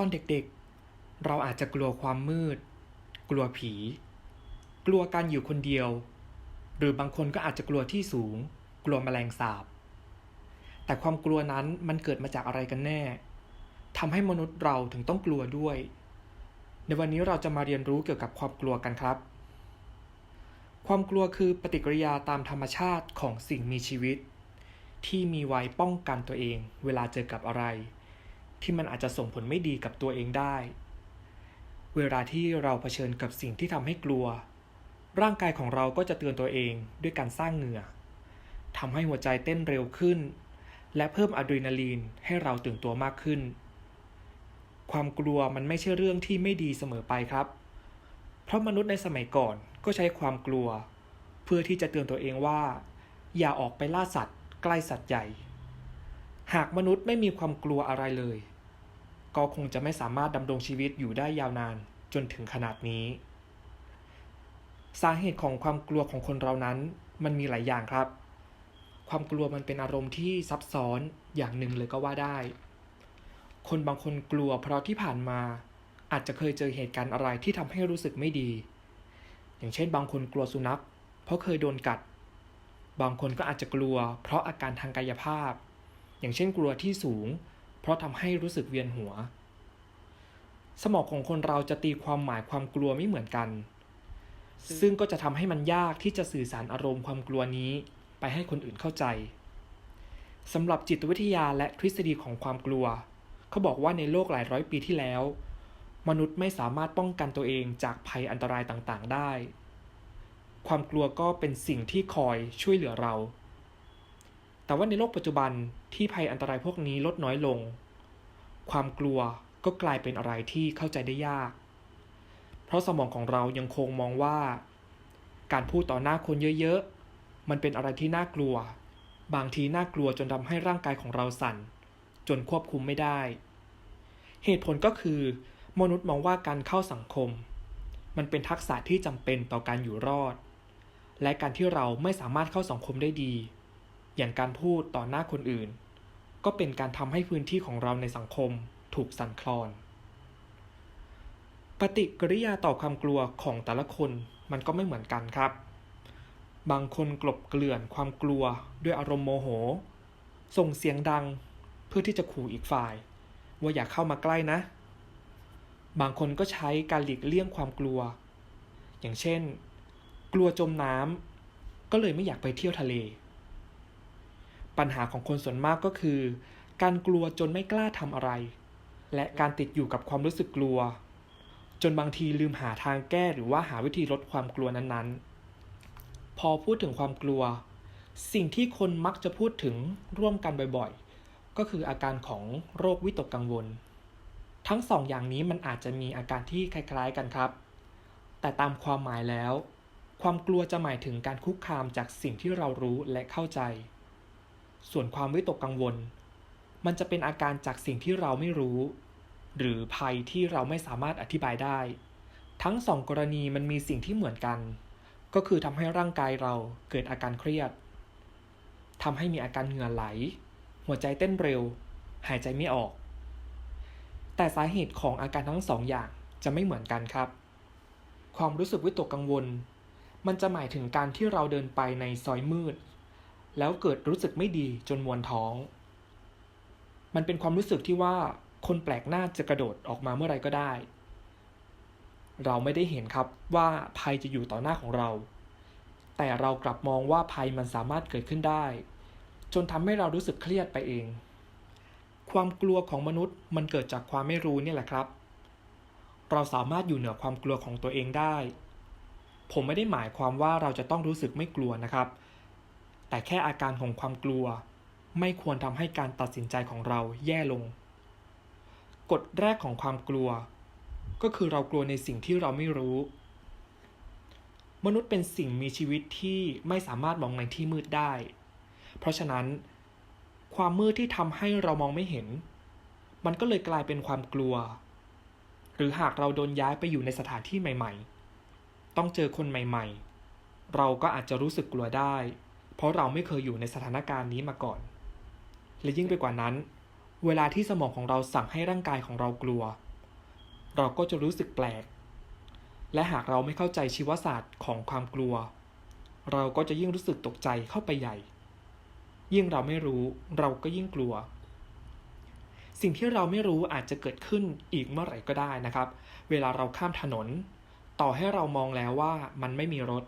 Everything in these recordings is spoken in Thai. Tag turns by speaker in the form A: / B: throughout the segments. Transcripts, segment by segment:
A: ตอนเด็กๆ เราอาจจะกลัวความมืด กลัวผี กลัวการอยู่คนเดียว หรือบางคนก็อาจจะกลัวที่สูง กลัวแมลงสาบ แต่ความกลัวนั้นมันเกิดมาจากอะไรกันแน่ทำให้มนุษย์เราถึงต้องกลัวด้วย ในวันนี้เราจะมาเรียนรู้เกี่ยวกับความกลัวกันครับ ความกลัวคือปฏิกิริยาตามธรรมชาติของสิ่งมีชีวิต ที่มีไว้ป้องกันตัวเอง เวลาเจอกับอะไร ที่มันอาจจะส่งผลไม่ดีกับตัวเองได้ เวลาที่เราเผชิญกับสิ่งที่ทำให้กลัว ร่างกายของเราก็จะเตือนตัวเองด้วยการสร้างเหงื่อทำให้หัวใจเต้นเร็วขึ้น และเพิ่มอะดรีนาลีนให้เราตื่นตัวมากขึ้น ความกลัวมันไม่ใช่เรื่องที่ไม่ดีเสมอไปครับ เพราะมนุษย์ในสมัยก่อนก็ใช้ความกลัว เพื่อที่จะเตือนตัวเองว่า อย่าออกไปล่าสัตว์ ใกล้สัตว์ใหญ่ หากมนุษย์ไม่มีความกลัวอะไรเลย ก็คงจะไม่สามารถดำรงชีวิตอยู่ได้ยาวนานจนถึงขนาดนี้ สาเหตุของความกลัวของคนเรานั้น มันมีหลายอย่างครับ ความกลัวมันเป็นอารมณ์ที่ซับซ้อนอย่างหนึ่งเลยก็ว่าได้ คนบางคนกลัวเพราะที่ผ่านมา อาจจะเคยเจอเหตุการณ์อะไรที่ทำให้รู้สึกไม่ดี อย่างเช่น บางคนกลัวสุนัข เพราะเคยโดนกัด บางคนก็อาจจะกลัว เพราะอาการทางกายภาพ อย่างเช่นกลัวที่สูง เพราะทำให้รู้สึกเวียนหัว สมองของคนเราจะตีความหมายความกลัวไม่เหมือนกัน ซึ่งก็จะทำให้มันยากที่จะสื่อสารอารมณ์ความกลัวนี้ไปให้คนอื่นเข้าใจสำหรับจิตวิทยาและทฤษฎีของความกลัว เขาบอกว่าในโลกหลายร้อยปีที่แล้ว มนุษย์ไม่สามารถป้องกันตัวเองจากภัยอันตรายต่างๆได้ ความกลัวก็เป็นสิ่งที่คอยช่วยเหลือเรา แต่ว่าในโลกปัจจุบันที่ภัยอันตรายพวกนี้ลดน้อยลง ความกลัวก็กลายเป็นอะไรที่เข้าใจได้ยาก เพราะสมองของเรายังคงมองว่า การพูดต่อหน้าคนเยอะๆ มันเป็นอะไรที่น่ากลัว บางทีน่ากลัวจนทำให้ร่างกายของเราสั่น จนควบคุมไม่ได้ เหตุผลก็คือ มนุษย์มองว่าการเข้าสังคม มันเป็นทักษะที่จำเป็นต่อการอยู่รอด และการที่เราไม่สามารถเข้าสังคมได้ดี อย่างการพูดต่อหน้าคนอื่น ก็เป็นการทำให้พื้นที่ของเราในสังคมถูกสั่นคลอน ปฏิกิริยาต่อความกลัวของแต่ละคนมันก็ไม่เหมือนกันครับ บางคนกลบเกลื่อนความกลัวด้วยอารมณ์โมโห ส่งเสียงดังเพื่อที่จะขู่อีกฝ่าย ว่าอย่าเข้ามาใกล้นะ บางคนก็ใช้การหลีกเลี่ยงความกลัว อย่างเช่น กลัวจมน้ำก็เลยไม่อยากไปเที่ยวทะเล ปัญหาของคนส่วนมากก็คือ การกลัวจนไม่กล้าทำอะไร และการติดอยู่กับความรู้สึกกลัว จนบางทีลืมหาทางแก้หรือว่าหาวิธีลดความกลัวนั้นๆ พอพูดถึงความกลัว สิ่งที่คนมักจะพูดถึงร่วมกันบ่อยๆ ก็คืออาการของโรควิตกกังวล ทั้งสองอย่างนี้มันอาจจะมีอาการที่คล้ายๆกันครับ แต่ตามความหมายแล้ว ความกลัวจะหมายถึงการคุกคามจากสิ่งที่เรารู้และเข้าใจ ส่วนความวิตกกังวล มันจะเป็นอาการจากสิ่งที่เราไม่รู้ หรือภัยที่เราไม่สามารถอธิบายได้ ทั้งสองกรณีมันมีสิ่งที่เหมือนกัน ก็คือทำให้ร่างกายเราเกิดอาการเครียดทำให้มีอาการเหงื่อไหล หัวใจเต้นเร็ว หายใจไม่ออก แต่สาเหตุของอาการทั้งสองอย่างจะไม่เหมือนกันครับ ความรู้สึกวิตกกังวล มันจะหมายถึงการที่เราเดินไปในซอยมืด แล้วเกิดรู้สึกไม่ดีจนมวนท้อง มันเป็นความรู้สึกที่ว่าคนแปลกหน้าจะกระโดดออกมาเมื่อไรก็ได้ เราไม่ได้เห็นครับว่าภัยจะอยู่ต่อหน้าของเรา แต่เรากลับมองว่าภัยมันสามารถเกิดขึ้นได้ จนทำให้เรารู้สึกเครียดไปเอง ความกลัวของมนุษย์มันเกิดจากความไม่รู้นี่แหละครับ เราสามารถอยู่เหนือความกลัวของตัวเองได้ ผมไม่ได้หมายความว่าเราจะต้องรู้สึกไม่กลัวนะครับ แต่แค่อาการของความกลัว ไม่ควรทำให้การตัดสินใจของเราแย่ลง กฎแรกของความกลัว ก็คือเรากลัวในสิ่งที่เราไม่รู้ มนุษย์เป็นสิ่งมีชีวิตที่ไม่สามารถมองในที่มืดได้ เพราะฉะนั้น ความมืดที่ทำให้เรามองไม่เห็น มันก็เลยกลายเป็นความกลัว หรือหากเราโดนย้ายไปอยู่ในสถานที่ใหม่ ๆ ต้องเจอคนใหม่ ๆ เราก็อาจจะรู้สึกกลัวได้ เพราะเราไม่เคยอยู่ในสถานการณ์นี้มาก่อน และยิ่งไปกว่านั้น เวลาที่สมองของเราสั่งให้ร่างกายของเรากลัว เราก็จะรู้สึกแปลก และหากเราไม่เข้าใจชีวศาสตร์ของความกลัว เราก็จะยิ่งรู้สึกตกใจเข้าไปใหญ่ ยิ่งเราไม่รู้เราก็ยิ่งกลัว สิ่งที่เราไม่รู้อาจจะเกิดขึ้นอีกเมื่อไหร่ก็ได้นะครับ เวลาเราข้ามถนน ต่อให้เรามองแล้วว่ามันไม่มีรถ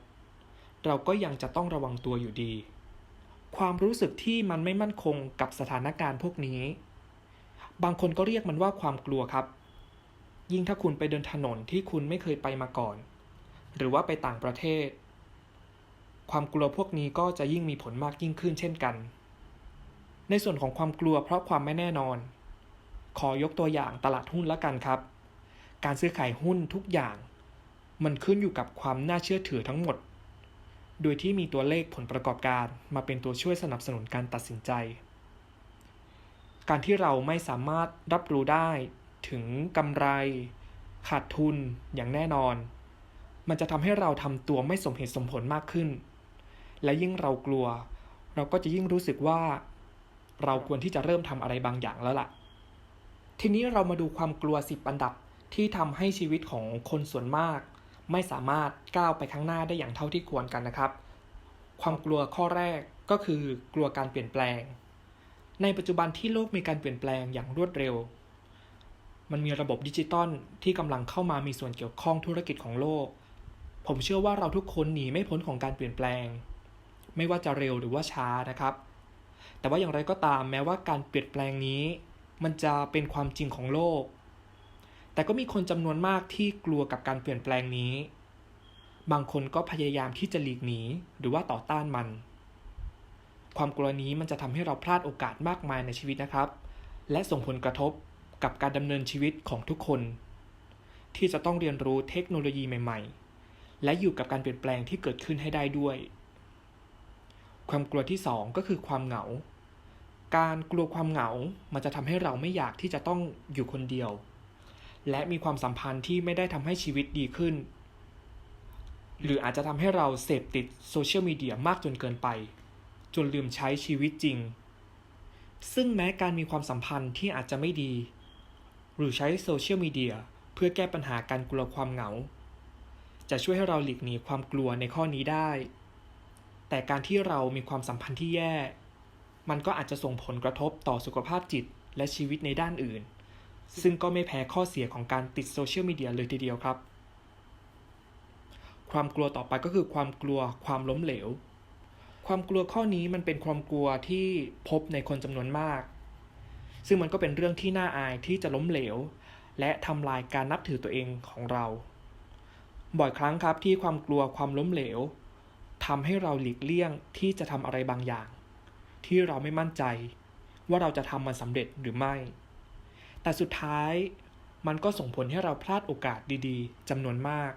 A: เราก็ยังจะต้องระวังตัวอยู่ดี ความรู้สึกที่มันไม่มั่นคงกับสถานการณ์พวกนี้ บางคนก็เรียกมันว่าความกลัวครับ ยิ่งถ้าคุณไปเดินถนนที่คุณไม่เคยไปมาก่อน หรือว่าไปต่างประเทศ ความกลัวพวกนี้ก็จะยิ่งมีผลมากยิ่งขึ้นเช่นกัน ในส่วนของความกลัวเพราะความไม่แน่นอน ขอยกตัวอย่างตลาดหุ้นละกันครับ การซื้อขายหุ้นทุกอย่าง มันขึ้นอยู่กับความน่าเชื่อถือทั้งหมด โดยที่มีตัวเลขผลประกอบการมาเป็นตัวช่วยสนับสนุนการตัดสินใจ การที่เราไม่สามารถรับรู้ได้ถึงกำไร ขาดทุนอย่างแน่นอน มันจะทำให้เราทำตัวไม่สมเหตุสมผลมากขึ้น และยิ่งเรากลัว เราก็จะยิ่งรู้สึกว่า เราควรที่จะเริ่มทำอะไรบางอย่างแล้วล่ะ ทีนี้เรามาดูความกลัวสิบอันดับที่ทำให้ชีวิตของคนส่วนมาก ไม่สามารถก้าวไปข้างหน้าได้อย่างเท่าที่ควรกันนะครับ ความกลัวข้อแรกก็คือกลัวการเปลี่ยนแปลง ในปัจจุบันที่โลกมีการเปลี่ยนแปลงอย่างรวดเร็ว มันมีระบบดิจิตอลที่กำลังเข้ามามีส่วนเกี่ยวข้องธุรกิจของโลก ผมเชื่อว่าเราทุกคนหนีไม่พ้นของการเปลี่ยนแปลง ไม่ว่าจะเร็วหรือว่าช้านะครับ แต่ว่าอย่างไรก็ตามแม้ว่าการเปลี่ยนแปลงนี้ มันจะเป็นความจริงของโลก แต่ก็มีคนจำนวนมากที่กลัวกับการเปลี่ยนแปลงนี้ บางคนก็พยายามที่จะหลีกหนี หรือว่าต่อต้านมัน ความกลัวนี้มันจะทำให้เราพลาดโอกาสมากมายในชีวิตนะครับ และส่งผลกระทบกับการดำเนินชีวิตของทุกคน ที่จะต้องเรียนรู้เทคโนโลยีใหม่ ๆ และอยู่กับการเปลี่ยนแปลงที่เกิดขึ้นให้ได้ด้วย ความกลัวที่ 2 ก็คือความเหงา การกลัวความเหงา มันจะทำให้เราไม่อยากที่จะต้องอยู่คนเดียว และมีความสัมพันธ์ที่ไม่ได้ทำให้ชีวิตดีขึ้น หรืออาจจะทำให้เราเสพติดโซเชียลมีเดียมากจนเกินไป จนลืมใช้ชีวิตจริง ซึ่งแม้การมีความสัมพันธ์ที่อาจจะไม่ดี หรือใช้โซเชียลมีเดียเพื่อแก้ปัญหาการกลัวความเหงา จะช่วยให้เราหลีกหนีความกลัวในข้อนี้ได้ แต่การที่เรามีความสัมพันธ์ที่แย่ มันก็อาจจะส่งผลกระทบต่อสุขภาพจิตและชีวิตในด้านอื่น ซึ่งก็ไม่แพ้ข้อเสียของการติดโซเชียลมีเดียเลยทีเดียวครับ ความกลัวต่อไปก็คือความกลัวความล้มเหลว ความกลัวข้อนี้มันเป็นความกลัวที่พบในคนจำนวนมาก ซึ่งมันก็เป็นเรื่องที่น่าอายที่จะล้มเหลว และทำลายการนับถือตัวเองของเรา บ่อยครั้งครับที่ความกลัวความล้มเหลวทำให้เราหลีกเลี่ยงที่จะทำอะไรบางอย่าง ที่เราไม่มั่นใจว่าเราจะทำมันสำเร็จหรือไม่ แต่สุดท้ายมันก็ส่งผลให้เราพลาดโอกาสดีๆจำนวนมาก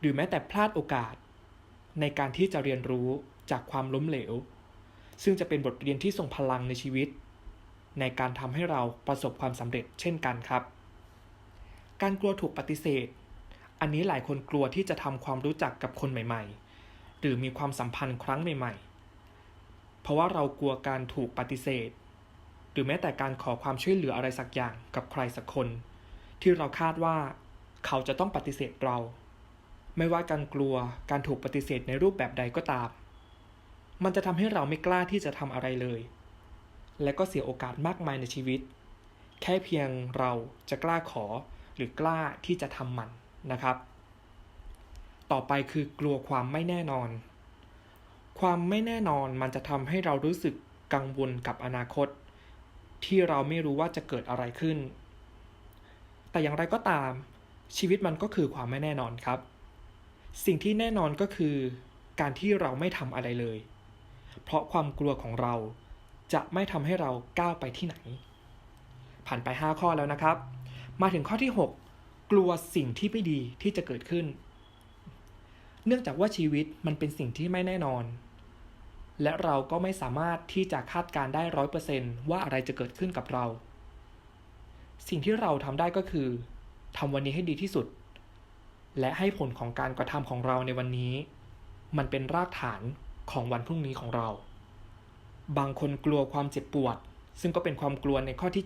A: หรือแม้แต่พลาดโอกาส ในการที่จะเรียนรู้จากความล้มเหลว ซึ่งจะเป็นบทเรียนที่ทรงพลังในชีวิต ในการทำให้เราประสบความสำเร็จเช่นกันครับ การกลัวถูกปฏิเสธ อันนี้หลายคนกลัวที่จะทำความรู้จักกับคนใหม่ ๆ หรือมีความสัมพันธ์ครั้งใหม่ ๆ เพราะว่าเรากลัวการถูกปฏิเสธ หรือแม้แต่การขอความช่วยเหลืออะไรสักอย่างกับใครสักคน ที่เราคาดว่าเขาจะต้องปฏิเสธเรา ไม่ว่าการกลัวการถูกปฏิเสธในรูปแบบใดก็ตาม มันจะทำให้เราไม่กล้าที่จะทำอะไรเลย และก็เสียโอกาสมากมายในชีวิต แค่เพียงเราจะกล้าขอหรือกล้าที่จะทำมันนะครับ ต่อไปคือกลัวความไม่แน่นอน ความไม่แน่นอนมันจะทำให้เรารู้สึกกังวลกับอนาคต ที่เราไม่รู้ว่าจะเกิดอะไรขึ้น แต่อย่างไรก็ตาม ชีวิตมันก็คือความไม่แน่นอนครับ สิ่งที่แน่นอนก็คือ การที่เราไม่ทำอะไรเลย เพราะความกลัวของเราจะไม่ทำให้เราก้าวไปที่ไหน ผ่านไป 5 ข้อแล้วนะครับ มาถึงข้อที่ 6 กลัวสิ่งที่ไม่ดีที่จะเกิดขึ้น เนื่องจากว่าชีวิตมันเป็นสิ่งที่ไม่แน่นอน และเราก็ไม่สามารถที่จะคาดการได้ร้อยเปอร์เซนว่าอะไรจะเกิดขึ้นกับเรา สิ่งที่เราทำได้ก็คือทำวันนี้ให้ดีที่สุด และให้ผลของการกระทำของเราในวันนี้ มันเป็นรากฐานของวันพรุ่งนี้ของเรา บางคนกลัวความเจ็บปวด ซึ่งก็เป็นความกลัวในข้อที่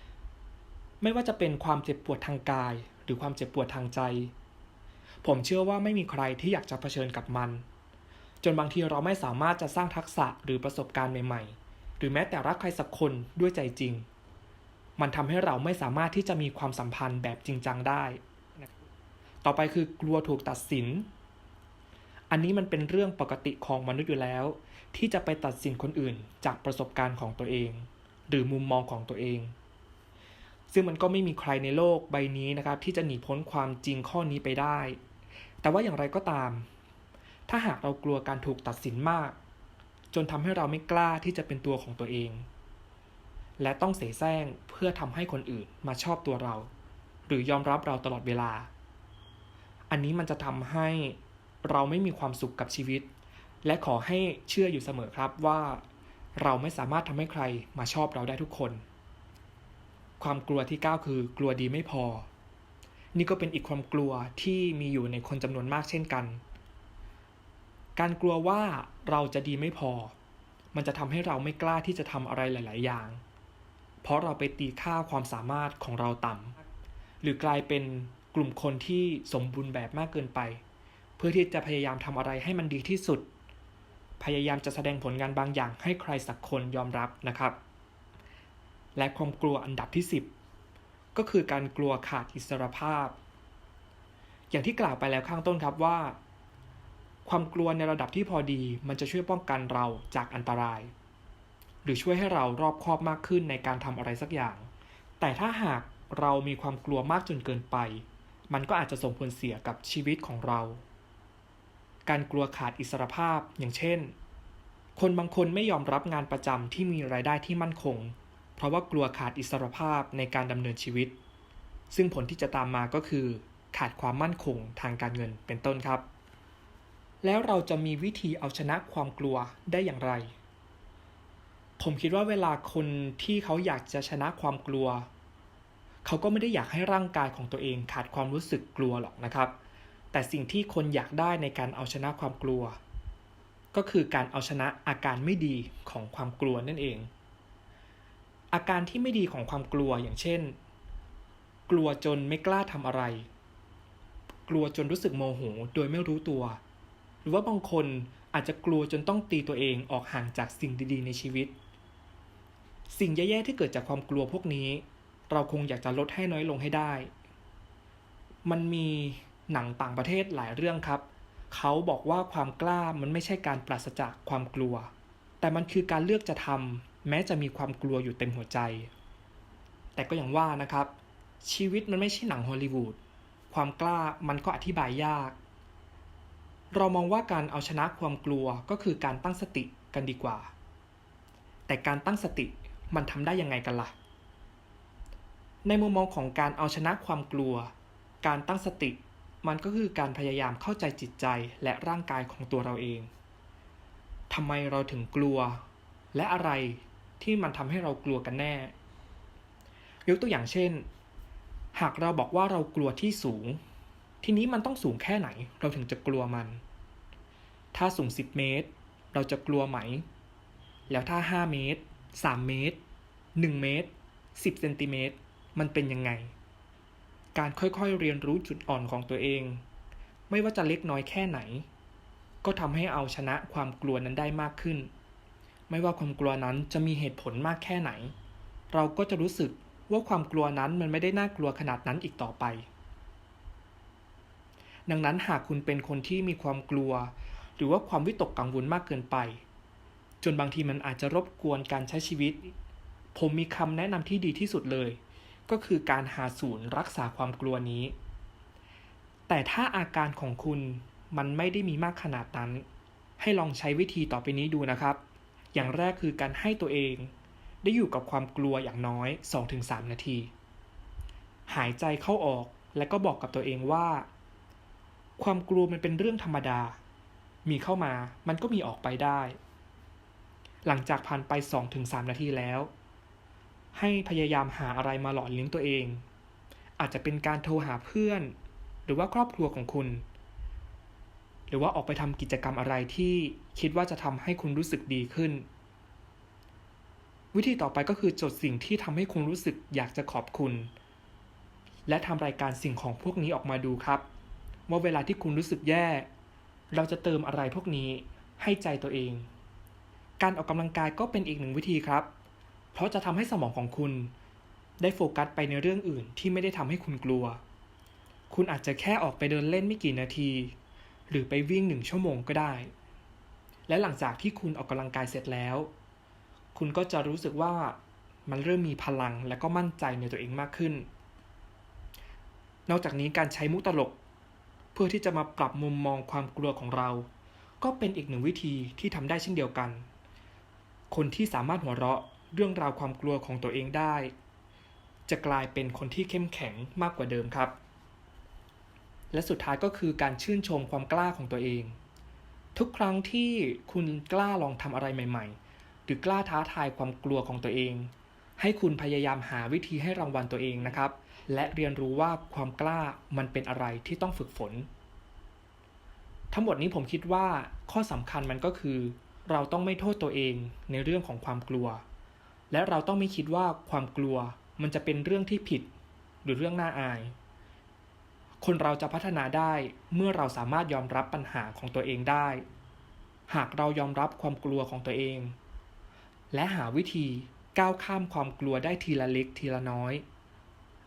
A: 7 ไม่ว่าจะเป็นความเจ็บปวดทางกาย หรือความเจ็บปวดทางใจ ผมเชื่อว่าไม่มีใครที่อยากจะเผชิญกับมัน จนบางทีเราไม่สามารถจะสร้างทักษะหรือประสบการณ์ใหม่ๆ หรือแม้แต่รักใครสักคนด้วยใจจริง มันทำให้เราไม่สามารถที่จะมีความสัมพันธ์แบบจริงจังได้ ต่อไปคือกลัวถูกตัดสิน อันนี้มันเป็นเรื่องปกติของมนุษย์อยู่แล้ว ที่จะไปตัดสินคนอื่นจากประสบการณ์ของตัวเอง หรือมุมมองของตัวเอง ซึ่งมันก็ไม่มีใครในโลกใบนี้นะครับ ที่จะหนีพ้นความจริงข้อนี้ไปได้ แต่ว่าอย่างไรก็ตาม ถ้าหากเรากลัวการถูกตัดสินมาก จนทำให้เราไม่กล้าที่จะเป็นตัวของตัวเอง และต้องเสแสร้งเพื่อทำให้คนอื่นมาชอบตัวเรา หรือยอมรับเราตลอดเวลา อันนี้มันจะทำให้เราไม่มีความสุขกับชีวิต และขอให้เชื่ออยู่เสมอครับว่า เราไม่สามารถทำให้ใครมาชอบเราได้ทุกคน ความกลัวที่ 9 คือกลัวดีไม่พอ นี่ก็เป็นอีกความกลัวที่มีอยู่ในคนจำนวนมากเช่นกัน การกลัวว่าเราจะดีไม่พอ มันจะทำให้เราไม่กล้าที่จะทำอะไรหลาย ๆ อย่าง เพราะเราไปตีค่าความสามารถของเราต่ำหรือกลายเป็นกลุ่มคนที่สมบูรณ์แบบมากเกินไป เพื่อที่จะพยายามทำอะไรให้มันดีที่สุด พยายามจะแสดงผลงานบางอย่างให้ใครสักคนยอมรับนะครับ และความกลัวอันดับที่ 10 ก็คือการกลัวขาดอิสรภาพ อย่างที่กล่าวไปแล้วข้างต้นครับว่า ความกลัวในระดับที่พอดีมันจะช่วยป้องกันเราจากอันตราย หรือช่วยให้เรารอบคอบมากขึ้นในการทำอะไรสักอย่าง แต่ถ้าหากเรามีความกลัวมากจนเกินไป มันก็อาจจะส่งผลเสียกับชีวิตของเรา การกลัวขาดอิสรภาพอย่างเช่น คนบางคนไม่ยอมรับงานประจำที่มีรายได้ที่มั่นคง เพราะว่ากลัวขาดอิสรภาพในการดำเนินชีวิต ซึ่งผลที่จะตามมาก็คือ ขาดความมั่นคงทางการเงินเป็นต้นครับ แล้วเราจะมีวิธีเอาชนะความกลัวได้อย่างไร ผมคิดว่าเวลาคนที่เขาอยากจะชนะความกลัว เขาก็ไม่ได้อยากให้ร่างกายของตัวเองขาดความรู้สึกกลัวหรอกนะครับ แต่สิ่งที่คนอยากได้ในการเอาชนะความกลัว ก็คือการเอาชนะอาการไม่ดีของความกลัวนั่นเอง อาการที่ไม่ดีของความกลัวอย่างเช่น กลัวจนไม่กล้าทำอะไร กลัวจนรู้สึกโมโหโดยไม่รู้ตัว หรือว่าบางคนอาจจะกลัวจนต้องตีตัวเองออกห่างจากสิ่งดีๆ ในชีวิต สิ่งแย่ๆที่เกิดจากความกลัวพวกนี้ เราคงอยากจะลดให้น้อยลงให้ได้ มันมีหนังต่างประเทศหลายเรื่องครับ เขาบอกว่าความกล้ามันไม่ใช่การปราศจากความกลัว แต่มันคือการเลือกจะทำแม้จะมีความกลัวอยู่เต็มหัวใจ แต่ก็อย่างว่านะครับ ชีวิตมันไม่ใช่หนังฮอลลีวูดความกล้ามันก็อธิบายยาก เรามองว่าการเอาชนะความกลัวก็คือการตั้งสติกันดีกว่า แต่การตั้งสติมันทำได้ยังไงกันล่ะ ในมุมมองของการเอาชนะความกลัว การตั้งสติมันก็คือการพยายามเข้าใจจิตใจและร่างกายของตัวเราเองทำไมเราถึงกลัว และอะไรที่มันทำให้เรากลัวกันแน่ ยกตัวอย่างเช่น หากเราบอกว่าเรากลัวที่สูง ทีนี้มันต้องสูงแค่ไหน เราถึงจะกลัวมัน ถ้าสูง 10 เมตร เราจะกลัวไหม แล้วถ้า 5 เมตร 3 เมตร 1 เมตร 10 เซนติเมตร มันเป็นยังไง การค่อยๆเรียนรู้จุดอ่อนของตัวเอง ไม่ว่าจะเล็กน้อยแค่ไหน ก็ทำให้เอาชนะความกลัวนั้นได้มากขึ้น ไม่ว่าความกลัวนั้นจะมีเหตุผลมากแค่ไหน เราก็จะรู้สึกว่าความกลัวนั้นมันไม่ได้น่ากลัวขนาดนั้นอีกต่อไป ดังนั้นหากคุณเป็นคนที่มีความกลัว หรือว่าความวิตกกังวลมากเกินไป จนบางทีมันอาจจะรบกวนการใช้ชีวิต ผมมีคำแนะนำที่ดีที่สุดเลย ก็คือการหาศูนย์รักษาความกลัวนี้ แต่ถ้าอาการของคุณมันไม่ได้มีมากขนาดนั้น ให้ลองใช้วิธีต่อไปนี้ดูนะครับ อย่างแรกคือการให้ตัวเอง ได้อยู่กับความกลัวอย่างน้อย 2-3 นาที หายใจเข้าออกและก็บอกกับตัวเองว่า ความกลัวมันเป็นเรื่องธรรมดา มีเข้ามามันก็มีออกไปได้ หลังจากผ่านไป 2-3 นาทีแล้ว ให้พยายามหาอะไรมาหล่อเลี้ยงตัวเอง อาจจะเป็นการโทรหาเพื่อน หรือว่าครอบครัวของคุณ หรือว่าออกไปทำกิจกรรมอะไรที่คิดว่าจะทำให้คุณรู้สึกดีขึ้น วิธีต่อไปก็คือจดสิ่งที่ทำให้คุณรู้สึกอยากจะขอบคุณ และทำรายการสิ่งของพวกนี้ออกมาดูครับ ว่าเวลาที่คุณรู้สึกแย่ เราจะเติมอะไรพวกนี้ให้ใจตัวเอง การออกกำลังกายก็เป็นอีกหนึ่งวิธีครับ เพราะจะทำให้สมองของคุณ ได้โฟกัสไปในเรื่องอื่นที่ไม่ได้ทำให้คุณกลัว คุณอาจจะแค่ออกไปเดินเล่นไม่กี่นาที หรือไปวิ่งหนึ่งชั่วโมงก็ได้ และหลังจากที่คุณออกกำลังกายเสร็จแล้ว คุณก็จะรู้สึกว่ามันเริ่มมีพลังและก็มั่นใจในตัวเองมากขึ้น นอกจากนี้การใช้มุกตลก เพื่อที่จะมาปรับมุมมองความกลัวของเรา ก็เป็นอีกหนึ่งวิธีที่ทำได้เช่นเดียวกัน คนที่สามารถหัวเราะเรื่องราวความกลัวของตัวเองได้ จะกลายเป็นคนที่เข้มแข็งมากกว่าเดิมครับ และสุดท้ายก็คือการชื่นชมความกล้าของตัวเอง ทุกครั้งที่คุณกล้าลองทำอะไรใหม่ ๆ หรือกล้าท้าทายความกลัวของตัวเอง ให้คุณพยายามหาวิธีให้รางวัลตัวเองนะครับ และเรียนรู้ว่าความกล้ามันเป็นอะไรที่ต้องฝึกฝน ทั้งหมดนี้ผมคิดว่าข้อสำคัญมันก็คือ เราต้องไม่โทษตัวเองในเรื่องของความกลัว และเราต้องไม่คิดว่าความกลัวมันจะเป็นเรื่องที่ผิด หรือเรื่องน่าอาย คนเราจะพัฒนาได้เมื่อเราสามารถยอมรับปัญหาของตัวเองได้ หากเรายอมรับความกลัวของตัวเอง และหาวิธีก้าวข้ามความกลัวได้ทีละเล็กทีละน้อย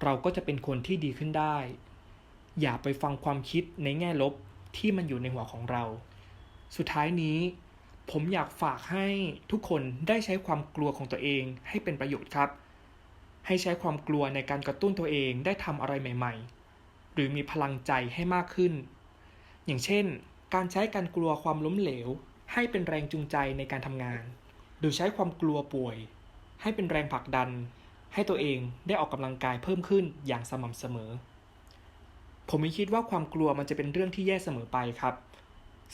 A: เราก็จะเป็นคนที่ดีขึ้นได้ อย่าไปฟังความคิดในแง่ลบที่มันอยู่ในหัวของเรา สุดท้ายนี้ ผมอยากฝากให้ทุกคนได้ใช้ความกลัวของตัวเองให้เป็นประโยชน์ครับ ให้ใช้ความกลัวในการกระตุ้นตัวเองได้ทำอะไรใหม่ ๆ หรือมีพลังใจให้มากขึ้น อย่างเช่น การใช้การกลัวความล้มเหลว ให้เป็นแรงจูงใจในการทำงาน หรือใช้ความกลัวป่วย ให้เป็นแรงผลักดัน ให้ตัวเองได้ออกกำลังกายเพิ่มขึ้นอย่างสม่ำเสมอ ผมไม่คิดว่าความกลัวมันจะเป็นเรื่องที่แย่เสมอไปครับ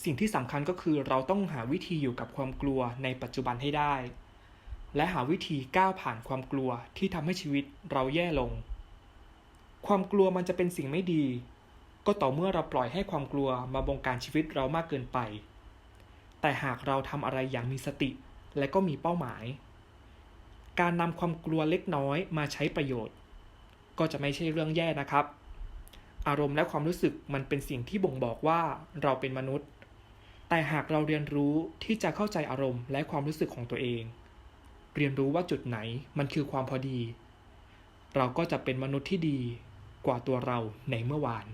A: สิ่งที่สำคัญก็คือเราต้องหาวิธีอยู่กับความกลัวในปัจจุบันให้ได้ และหาวิธีก้าวผ่านความกลัวที่ทำให้ชีวิตเราแย่ลง ความกลัวมันจะเป็นสิ่งไม่ดี ก็ต่อเมื่อเราปล่อยให้ความกลัวมาบงการชีวิตเรามากเกินไป แต่หากเราทำอะไรอย่างมีสติและก็มีเป้าหมาย การนำความกลัวเล็กน้อยมาใช้ประโยชน์ ก็จะไม่ใช่เรื่องแย่นะครับ อารมณ์และความรู้สึกมันเป็นสิ่งที่บ่งบอกว่าเราเป็นมนุษย์ แต่หากเราเรียนรู้ที่จะเข้าใจอารมณ์และความรู้สึกของตัวเอง เรียนรู้ว่าจุดไหนมันคือความพอดี เราก็จะเป็นมนุษย์ที่ดีกว่าตัวเราในเมื่อวาน